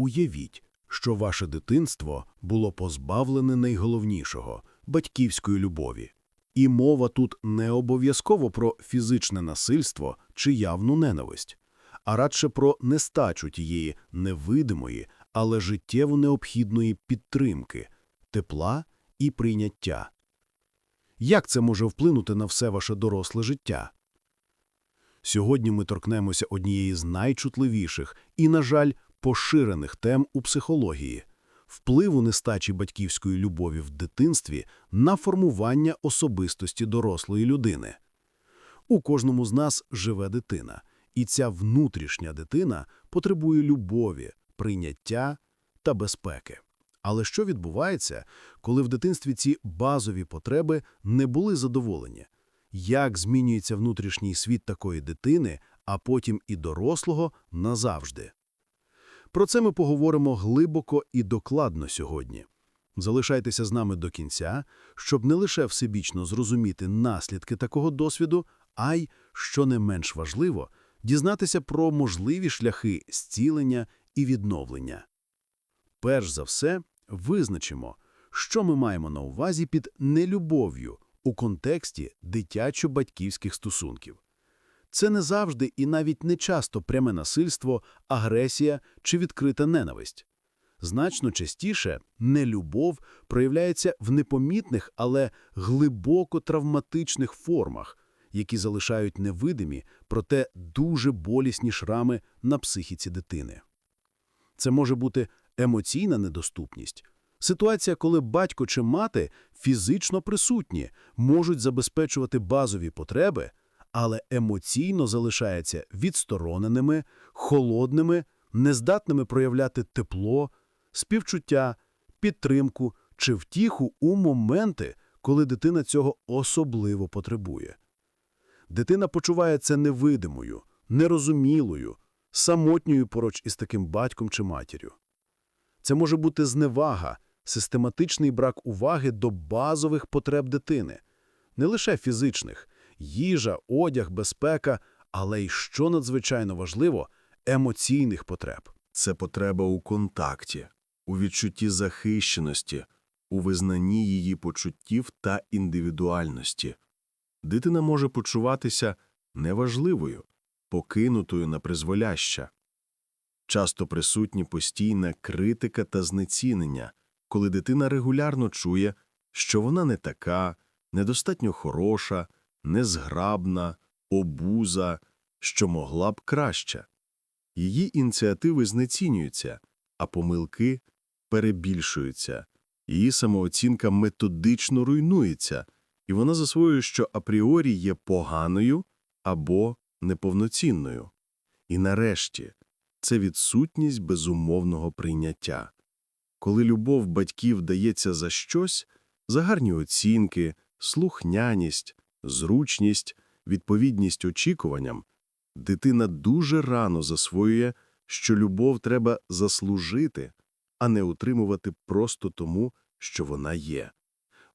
Уявіть, що ваше дитинство було позбавлене найголовнішого – батьківської любові. І мова тут не обов'язково про фізичне насильство чи явну ненависть, а радше про нестачу тієї невидимої, але життєво необхідної підтримки, тепла і прийняття. Як це може вплинути на все ваше доросле життя? Сьогодні ми торкнемося однієї з найчутливіших і, на жаль, поширених тем у психології – впливу нестачі батьківської любові в дитинстві на формування особистості дорослої людини. У кожному з нас живе дитина, і ця внутрішня дитина потребує любові, прийняття та безпеки. Але що відбувається, коли в дитинстві ці базові потреби не були задоволені? Як змінюється внутрішній світ такої дитини, а потім і дорослого назавжди? Про це ми поговоримо глибоко і докладно сьогодні. Залишайтеся з нами до кінця, щоб не лише всебічно зрозуміти наслідки такого досвіду, а й, що не менш важливо, дізнатися про можливі шляхи зцілення і відновлення. Перш за все, визначимо, що ми маємо на увазі під нелюбов'ю у контексті дитячо-батьківських стосунків. Це не завжди і навіть не часто пряме насильство, агресія чи відкрита ненависть. Значно частіше нелюбов проявляється в непомітних, але глибоко травматичних формах, які залишають невидимі, проте дуже болісні шрами на психіці дитини. Це може бути емоційна недоступність. Ситуація, коли батько чи мати фізично присутні, можуть забезпечувати базові потреби, але емоційно залишаються відстороненими, холодними, нездатними проявляти тепло, співчуття, підтримку чи втіху у моменти, коли дитина цього особливо потребує. Дитина почувається невидимою, нерозумілою, самотньою поруч із таким батьком чи матір'ю. Це може бути зневага, систематичний брак уваги до базових потреб дитини, не лише фізичних – їжа, одяг, безпека, але й, що надзвичайно важливо, емоційних потреб. Це потреба у контакті, у відчутті захищеності, у визнанні її почуттів та індивідуальності. Дитина може почуватися неважливою, покинутою на призволяща. Часто присутні постійна критика та знецінення, коли дитина регулярно чує, що вона не така, недостатньо хороша, незграбна, обуза, що могла б краще. Її ініціативи знецінюються, а помилки перебільшуються, її самооцінка методично руйнується, і вона засвоює, що апріорі є поганою або неповноцінною. І нарешті це відсутність безумовного прийняття. Коли любов батьків дається за щось, за гарні оцінки, слухняність, зручність, відповідність очікуванням, дитина дуже рано засвоює, що любов треба заслужити, а не утримувати просто тому, що вона є.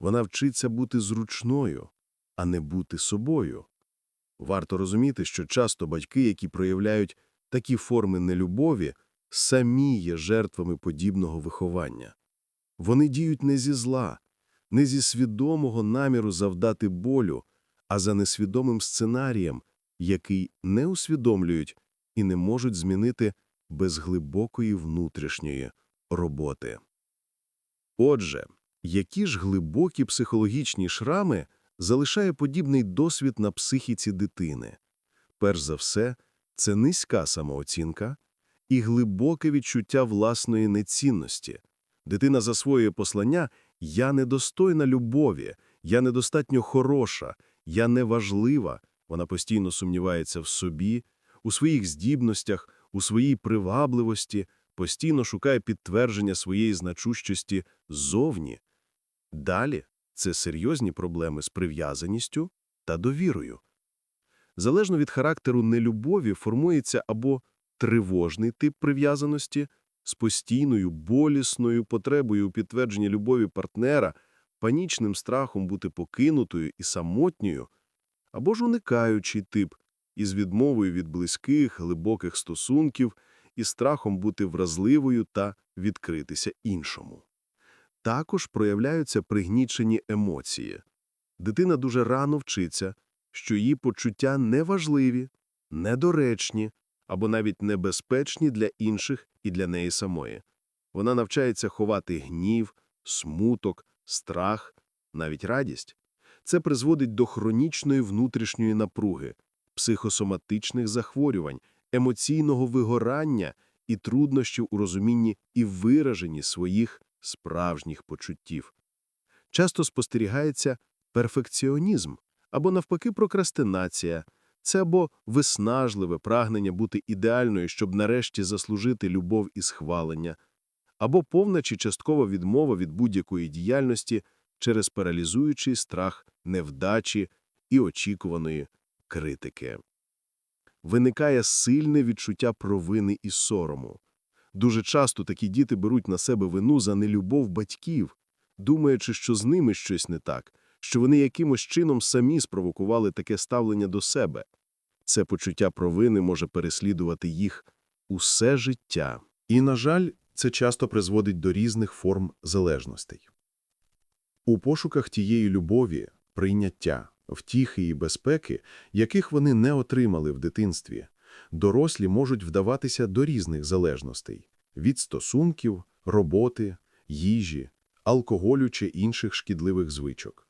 Вона вчиться бути зручною, а не бути собою. Варто розуміти, що часто батьки, які проявляють такі форми нелюбові, самі є жертвами подібного виховання. Вони діють не зі зла, не зі свідомого наміру завдати болю, а за несвідомим сценарієм, який не усвідомлюють і не можуть змінити без глибокої внутрішньої роботи. Отже, які ж глибокі психологічні шрами залишає подібний досвід на психіці дитини? Перш за все, це низька самооцінка і глибоке відчуття власної нецінності. Дитина засвоює послання «я недостойна любові», «я недостатньо хороша», «я неважлива». Вона постійно сумнівається в собі, у своїх здібностях, у своїй привабливості, постійно шукає підтвердження своєї значущості ззовні. Далі це серйозні проблеми з прив'язаністю та довірою. Залежно від характеру нелюбові формується або тривожний тип прив'язаності з постійною болісною потребою у підтвердженні любові партнера, панічним страхом бути покинутою і самотньою, або ж уникаючий тип із відмовою від близьких, глибоких стосунків із страхом бути вразливою та відкритися іншому. Також проявляються пригнічені емоції. Дитина дуже рано вчиться, що її почуття неважливі, недоречні або навіть небезпечні для інших і для неї самої. Вона навчається ховати гнів, смуток, страх, навіть радість. Це призводить до хронічної внутрішньої напруги, психосоматичних захворювань, емоційного вигорання і труднощів у розумінні і вираженні своїх справжніх почуттів. Часто спостерігається перфекціонізм або, навпаки, прокрастинація. Це або виснажливе прагнення бути ідеальною, щоб нарешті заслужити любов і схвалення, або повна чи часткова відмова від будь-якої діяльності через паралізуючий страх невдачі і очікуваної критики. Виникає сильне відчуття провини і сорому. Дуже часто такі діти беруть на себе вину за нелюбов батьків, думаючи, що з ними щось не так, що вони якимось чином самі спровокували таке ставлення до себе. Це почуття провини може переслідувати їх усе життя. І, на жаль, це часто призводить до різних форм залежностей. У пошуках тієї любові, прийняття, втіхи і безпеки, яких вони не отримали в дитинстві, дорослі можуть вдаватися до різних залежностей – від стосунків, роботи, їжі, алкоголю чи інших шкідливих звичок.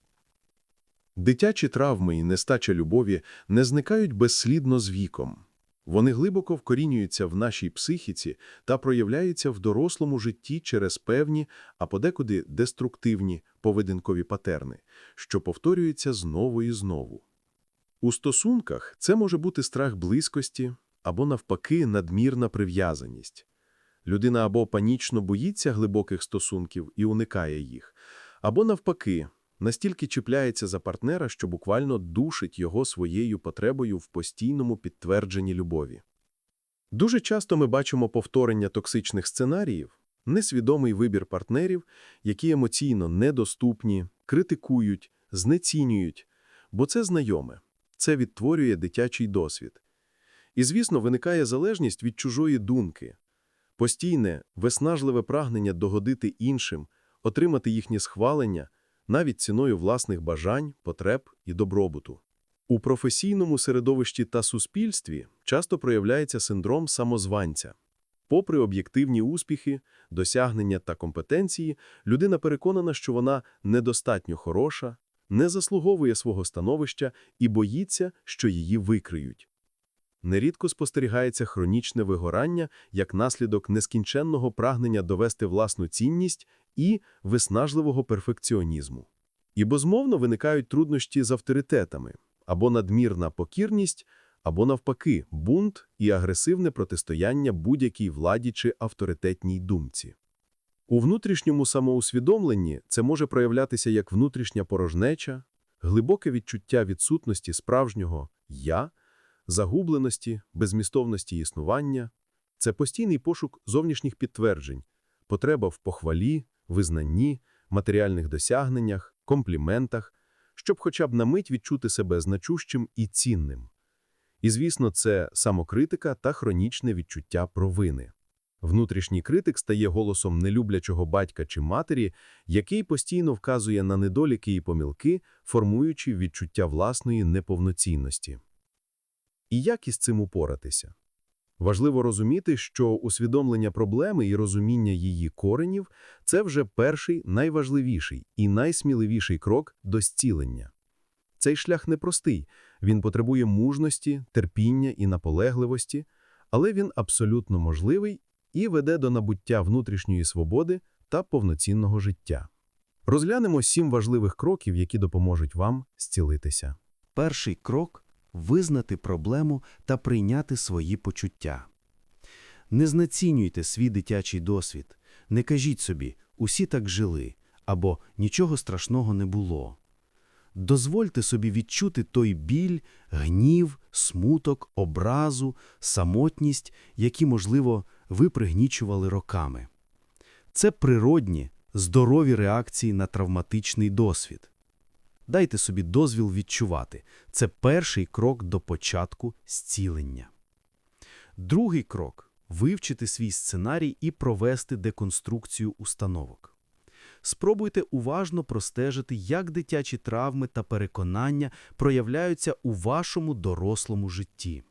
Дитячі травми і нестача любові не зникають безслідно з віком. Вони глибоко вкорінюються в нашій психіці та проявляються в дорослому житті через певні, а подекуди деструктивні поведінкові патерни, що повторюються знову і знову. У стосунках це може бути страх близькості або, навпаки, надмірна прив'язаність. Людина або панічно боїться глибоких стосунків і уникає їх, або, навпаки, настільки чіпляється за партнера, що буквально душить його своєю потребою в постійному підтвердженні любові. Дуже часто ми бачимо повторення токсичних сценаріїв, несвідомий вибір партнерів, які емоційно недоступні, критикують, знецінюють, бо це знайоме, це відтворює дитячий досвід. І, звісно, виникає залежність від чужої думки, постійне, виснажливе прагнення догодити іншим, отримати їхнє схвалення, навіть ціною власних бажань, потреб і добробуту. У професійному середовищі та суспільстві часто проявляється синдром самозванця. Попри об'єктивні успіхи, досягнення та компетенції, людина переконана, що вона недостатньо хороша, не заслуговує свого становища і боїться, що її викриють. Нерідко спостерігається хронічне вигорання як наслідок нескінченного прагнення довести власну цінність і виснажливого перфекціонізму. І безмовно виникають труднощі з авторитетами або надмірна покірність, або навпаки бунт і агресивне протистояння будь-якій владі чи авторитетній думці. У внутрішньому самоусвідомленні це може проявлятися як внутрішня порожнеча, глибоке відчуття відсутності справжнього «я», загубленості, безмістовності існування. Це постійний пошук зовнішніх підтверджень, потреба в похвалі, визнанні, матеріальних досягненнях, компліментах, щоб хоча б на мить відчути себе значущим і цінним. І, звісно, це самокритика та хронічне відчуття провини. Внутрішній критик стає голосом нелюблячого батька чи матері, який постійно вказує на недоліки і помилки, формуючи відчуття власної неповноцінності. І як із цим упоратися? Важливо розуміти, що усвідомлення проблеми і розуміння її коренів – це вже перший, найважливіший і найсміливіший крок до зцілення. Цей шлях непростий, він потребує мужності, терпіння і наполегливості, але він абсолютно можливий і веде до набуття внутрішньої свободи та повноцінного життя. Розглянемо сім важливих кроків, які допоможуть вам зцілитися. Перший крок визнати проблему та прийняти свої почуття. Не знецінюйте свій дитячий досвід, не кажіть собі усі так жили або нічого страшного не було. Дозвольте собі відчути той біль, гнів, смуток, образу, самотність, які, можливо, ви пригнічували роками. Це природні, здорові реакції на травматичний досвід. Дайте собі дозвіл відчувати. Це перший крок до початку зцілення. Другий крок вивчити свій сценарій і провести деконструкцію установок. Спробуйте уважно простежити, як дитячі травми та переконання проявляються у вашому дорослому житті.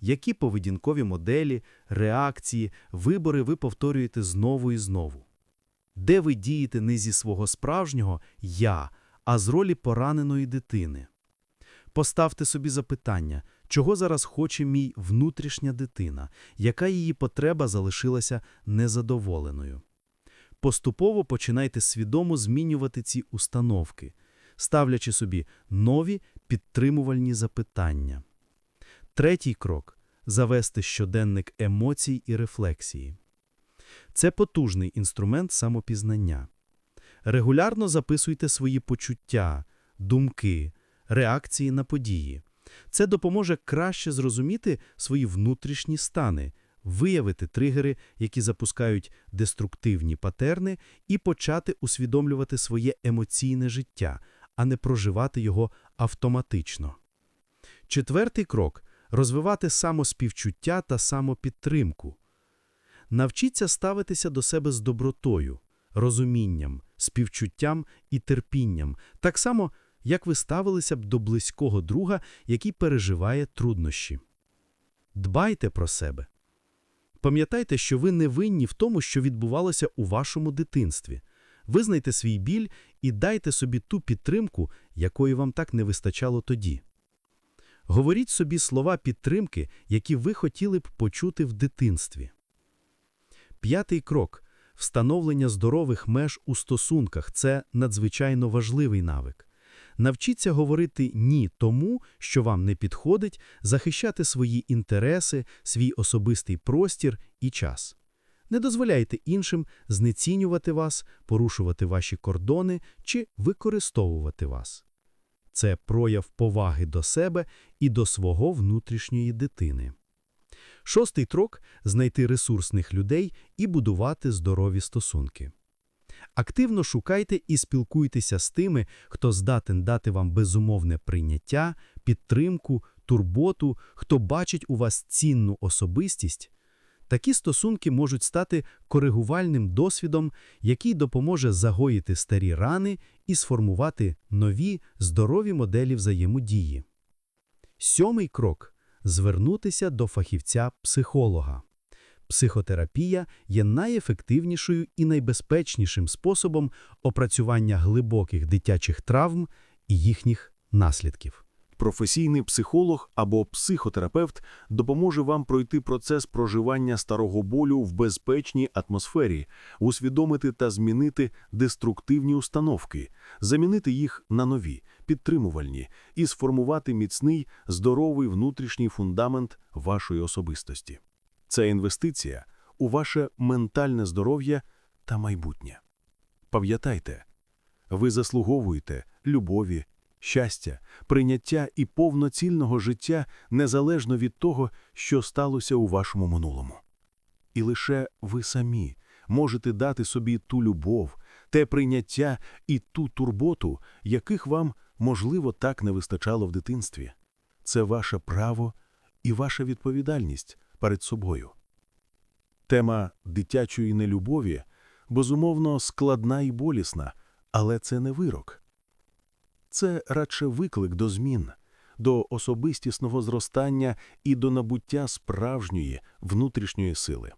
Які поведінкові моделі, реакції, вибори ви повторюєте знову і знову? Де ви дієте не зі свого справжнього «я», а з ролі пораненої дитини? Поставте собі запитання, чого зараз хоче мій внутрішня дитина, яка її потреба залишилася незадоволеною. Поступово починайте свідомо змінювати ці установки, ставлячи собі нові підтримувальні запитання. Третій крок – завести щоденник емоцій і рефлексії. Це потужний інструмент самопізнання. Регулярно записуйте свої почуття, думки, реакції на події. Це допоможе краще зрозуміти свої внутрішні стани, виявити тригери, які запускають деструктивні патерни, і почати усвідомлювати своє емоційне життя, а не проживати його автоматично. Четвертий крок – розвивати самоспівчуття та самопідтримку. Навчіться ставитися до себе з добротою, розумінням, співчуттям і терпінням, так само, як ви ставилися б до близького друга, який переживає труднощі. Дбайте про себе. Пам'ятайте, що ви не винні в тому, що відбувалося у вашому дитинстві. Визнайте свій біль і дайте собі ту підтримку, якої вам так не вистачало тоді. Говоріть собі слова підтримки, які ви хотіли б почути в дитинстві. П'ятий крок – встановлення здорових меж у стосунках – це надзвичайно важливий навик. Навчіться говорити «ні» тому, що вам не підходить, захищати свої інтереси, свій особистий простір і час. Не дозволяйте іншим знецінювати вас, порушувати ваші кордони чи використовувати вас. Це прояв поваги до себе і до свого внутрішньої дитини. Шостий крок – знайти ресурсних людей і будувати здорові стосунки. Активно шукайте і спілкуйтеся з тими, хто здатен дати вам безумовне прийняття, підтримку, турботу, хто бачить у вас цінну особистість. Такі стосунки можуть стати коригувальним досвідом, який допоможе загоїти старі рани і сформувати нові, здорові моделі взаємодії. Сьомий крок – звернутися до фахівця-психолога. Психотерапія є найефективнішою і найбезпечнішим способом опрацювання глибоких дитячих травм і їхніх наслідків. Професійний психолог або психотерапевт допоможе вам пройти процес проживання старого болю в безпечній атмосфері, усвідомити та змінити деструктивні установки, замінити їх на нові, підтримувальні і сформувати міцний, здоровий внутрішній фундамент вашої особистості. Це інвестиція у ваше ментальне здоров'я та майбутнє. Пам'ятайте, ви заслуговуєте любові, щастя, прийняття і повноцільного життя незалежно від того, що сталося у вашому минулому. І лише ви самі можете дати собі ту любов, те прийняття і ту турботу, яких вам, можливо, так не вистачало в дитинстві. Це ваше право і ваша відповідальність перед собою. Тема дитячої нелюбові, безумовно, складна і болісна, але це не вирок. Це радше виклик до змін, до особистісного зростання і до набуття справжньої внутрішньої сили.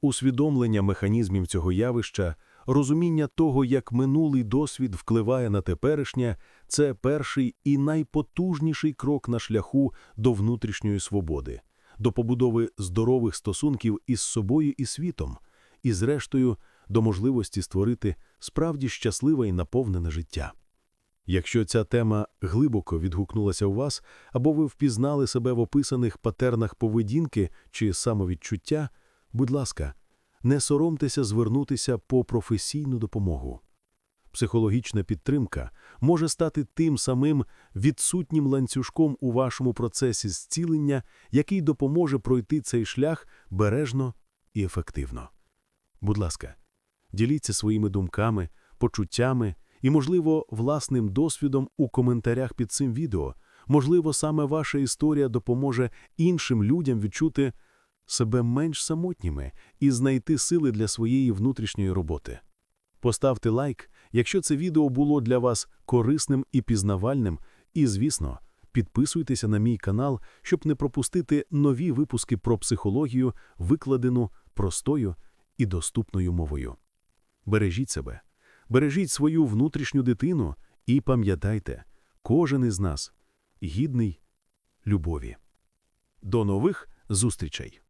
Усвідомлення механізмів цього явища, розуміння того, як минулий досвід впливає на теперішнє, це перший і найпотужніший крок на шляху до внутрішньої свободи, до побудови здорових стосунків із собою і світом, і, зрештою, до можливості створити справді щасливе і наповнене життя. Якщо ця тема глибоко відгукнулася у вас, або ви впізнали себе в описаних патернах поведінки чи самовідчуття, будь ласка, не соромтеся звернутися по професійну допомогу. Психологічна підтримка може стати тим самим відсутнім ланцюжком у вашому процесі зцілення, який допоможе пройти цей шлях бережно і ефективно. Будь ласка, діліться своїми думками, почуттями і, можливо, власним досвідом у коментарях під цим відео. Можливо, саме ваша історія допоможе іншим людям відчути себе менш самотніми і знайти сили для своєї внутрішньої роботи. Поставте лайк, якщо це відео було для вас корисним і пізнавальним, і, звісно, підписуйтеся на мій канал, щоб не пропустити нові випуски про психологію, викладену простою і доступною мовою. Бережіть себе, бережіть свою внутрішню дитину і пам'ятайте, кожен із нас гідний любові. До нових зустрічей!